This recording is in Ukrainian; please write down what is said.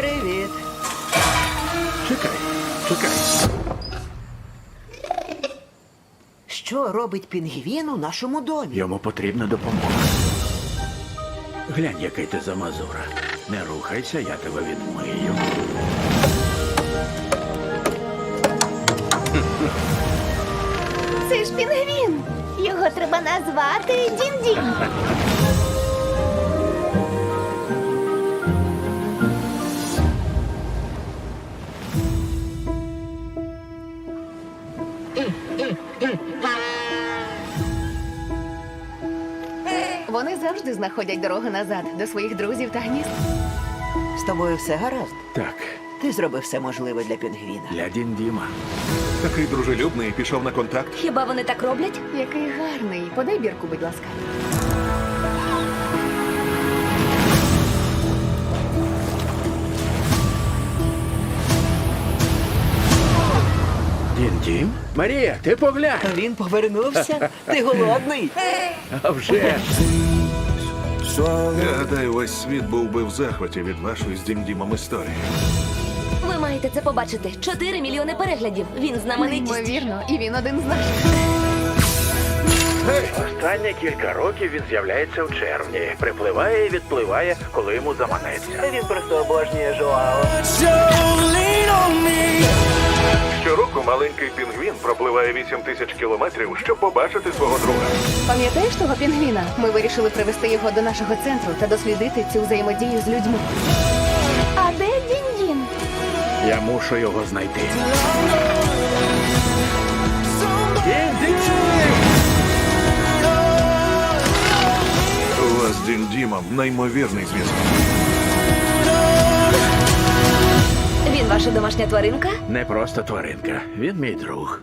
Привіт. Чекай, чекай. Що робить пінгвін у нашому домі? Йому потрібна допомога. Глянь, який ти замазура. Не рухайся, я тебе відмию. Це ж пінгвін. Його треба назвати Дін-Дін. Вони завжди знаходять дорогу назад до своїх друзів та гнізд. З тобою все гаразд? Так, Ти зробив все можливе для пінгвіна. для Дін Діма. Такий дружелюбний пішов на контакт. Хіба вони так роблять? Який гарний. Подай бірку, будь ласка. Діндім? Марія, ти поглянь! Він повернувся. Ти голодний? А вже. Я гадаю, весь світ був би в захваті від вашої з Дім-Дімом історії. Ви маєте це побачити. Чотири мільйони переглядів. Він знаменитість. Неймовірно, і він один з наших. Останні кілька років він з'являється в червні. Припливає і відпливає, коли йому заманеться. Він просто обожнює Жоао. Щороку маленький пінгвін пропливає 8 тисяч кілометрів, щоб побачити свого друга. Пам'ятаєш того пінгвіна? Ми вирішили привести його до нашого центру та дослідити цю взаємодію з людьми. А де Дін-Дін? Я мушу його знайти. Діндім! У вас з Дім-Дімом неймовірний зв'язок. Ваша домашня тваринка? Не просто тваринка, він мій друг.